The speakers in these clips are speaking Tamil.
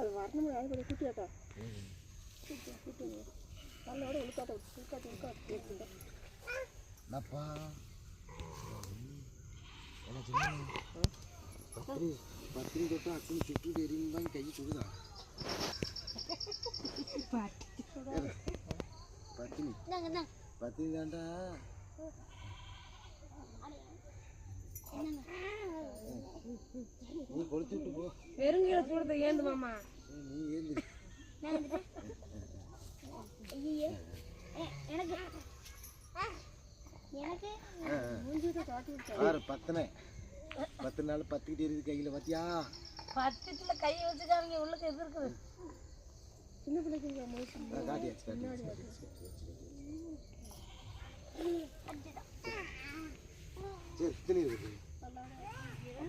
അത് വരണം ഞാൻ ഇവിടെ കുട്ടിയാട്ടാ കുട്ടി നല്ല അവിടെ ഉൾക്കാട്ടെ ഉൾക്കാട്ട് ഉൾക്കാട്ട് കേട്ടിട്ടുണ്ട് പത്രി തൊട്ട് അക്കും ചുറ്റും കയറിയുമ്പോൾ കൈ ചുടുതാ പത്തിനി പത്തിനി വേണ്ട நீ கொளுத்து விட்டு போ. பெருங்கீழ தூரத்தை ஏந்து மாமா. ஏய், நீ ஏந்து. எனக்கு எனக்கு. மூஞ்சிட்ட காட்டி விட்டா பாரு பத்தனை. பத்து நாள் பத்துக்கிட்டே இருக்குது கையில் பார்த்தியா பத்துட்டுல கை வச்சுக்காமங்க உள்ளுக்கு எது இருக்குது? சின்ன பிள்ளைக்கு காட்டியாச்சு காட்டியாச்சு சரி திணி இருக்குது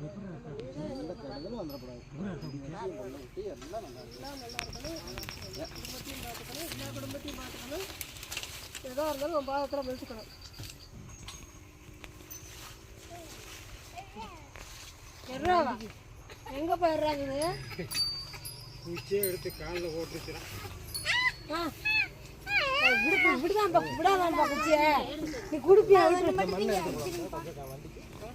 நல்ல கடலும் வந்துடக்கூடாது விட்டு எல்லாம் நல்லா இருக்கும் குடும்பத்தையும் பார்த்துக்கணும் எல்லா குடும்பத்தையும் பார்த்துக்கணும் எதா இருந்தாலும் உன் பாகத்தில் முயற்சிக்கணும் எர்றாவா எங்கே போயிடுறாங்க இது குச்சியை எடுத்து காலில் போட்டுருச்சுறான் ஆ. விடுப்பா விடுதான்ப்பா விடாதான்ப்பா குச்சியை நீ குடுப்பியா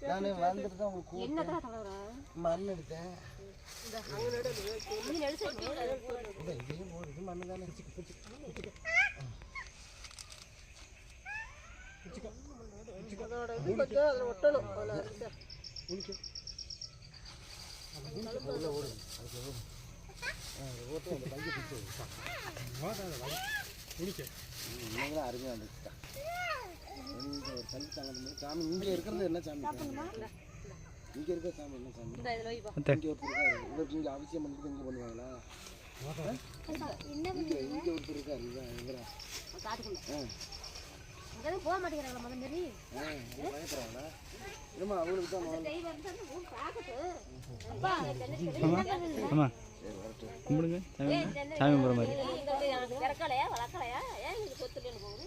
நான் வந்துட்டு தான் உங்களுக்கு கூப்பிட்டேன் மண் எடுத்தேன் இதையும் மண்ணு தானே. அதோட இது கொஞ்சம் அதில் ஒட்டணும். அதில் அரிசி. உனிக்க உள்ள ஓடு அதுக்கு ஓடு ஆ, ஓட்டு அந்த கையை பிடிச்சி உனிக்க நீங்களும் அருமையாக வந்துச்சுக்கா இங்கே சாமி இங்கே இருக்கிறது என்ன சாமி இங்கே இருக்கிற சாமி என்ன சாமி இங்கே ஒருத்தர் இருக்காரு இவருக்கு இங்கே அவசியம் பண்ணிட்டு இங்கே பண்ணுவாங்களா இங்கே இங்கே ஒருத்தர் இருக்காரு இதான் இவரா ஆ போக மாட்டேங்கிறாங்களா முதல் மாரி ஆ பயப்படுறாங்களா அவங்களுக்கு தான் முதல்ல ஆமாம் கும்பிடுங்க சாமி சாமி மாதிரி இறக்கலையா வளர்க்கலையா ஏன் இது கொத்துலேன்னு போகுது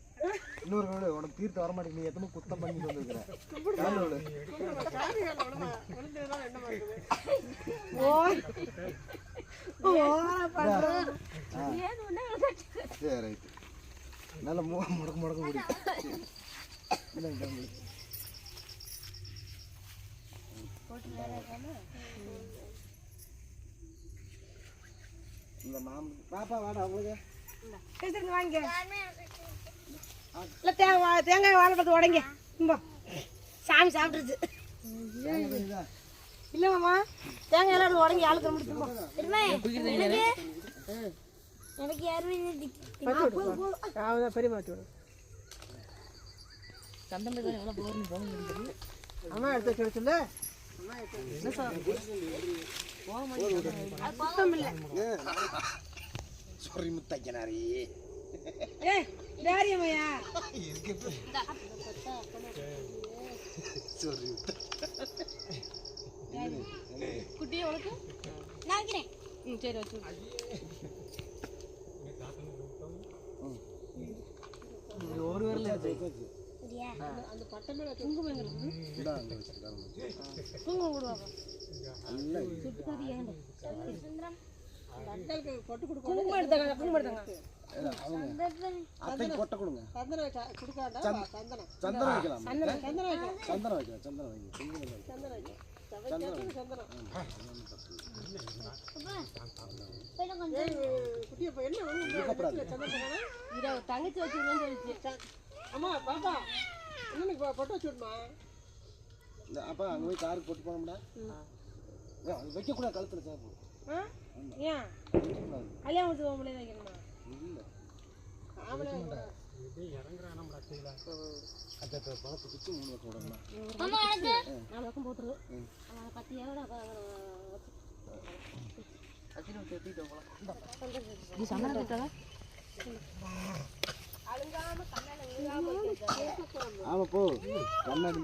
இன்னொரு கவலை உனக்கு தீர்த்து வர மாட்டேங்குது. எத்தனை குத்தம் பண்ணி வந்துருக்கிறேன் சரி ரைட்டு நல்லா மூ முடக்கு முடக்கு முடி இந்த மாமன் பாப்பா வாடா அவங்களுக்கு. வாங்க. இல்லை தேங்காய் தேங்காய் வாழைப்பழத்தை உடைங்க. இம்பா சாமி சாப்பிட்ருச்சு இதா. இல்லைம்மா தேங்காய் எல்லாம் உடங்கி ஆளுக்கு முடிச்சுமா எனக்கு யாருமே அவதான் பெரிய மாற்றி விடும் அம்மா எடுத்து கிடைச்சுல முத்தைக்கனாரி ஏய் டேரியம்மையா சொறி குட்டியை நான் வைக்கிறேன். ம் சரி வச்சு ஒரு வரல அந்த பட்டை மேல குங்குமம் குங்குமம் குங்குமம் எடுத்தாங்க குங்குமம் எடுத்தாங்க அத்தைக்கு கொட்டை கொடுங்க. சந்தனம் சந்தனம் சந்தனம் வைக்கலாம். சந்தனம் வைக்கலாம். சந்தனம் வைக்கலாம். சந்தனம் வைக்கலாம். சந்தனம். இதை தங்கச்சி சொல்லிச்சு. அம்மா பாப்பா இன்னும் பொட்டு வச்சு விடுமா? இந்த அப்பா அங்கே போய் காருக்கு போட்டு அது வைக்கக்கூடாது கழுத்தில் ஆ? ஏன்? வைக்கக்கூடாது. கல்யாணத்துக்கு போகும்போது வைக்கணுமா? இல்லை அவன் போ. கண்ணாடி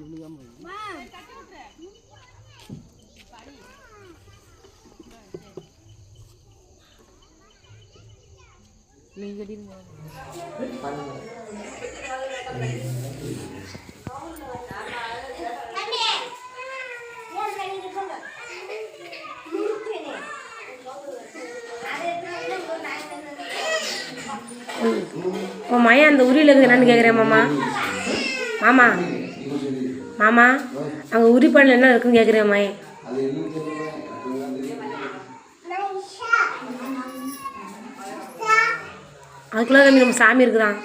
உன் மயன் அந்த உரியில் இருக்குது என்னன்னு கேட்குறேன் மாமா. மாமா. மாமா அங்கே உரி பண்ணல என்ன இருக்குன்னு கேட்குறேன் மயன் அதுக்குலாம் தம்பி நம்ம சாமி இருக்குதான்.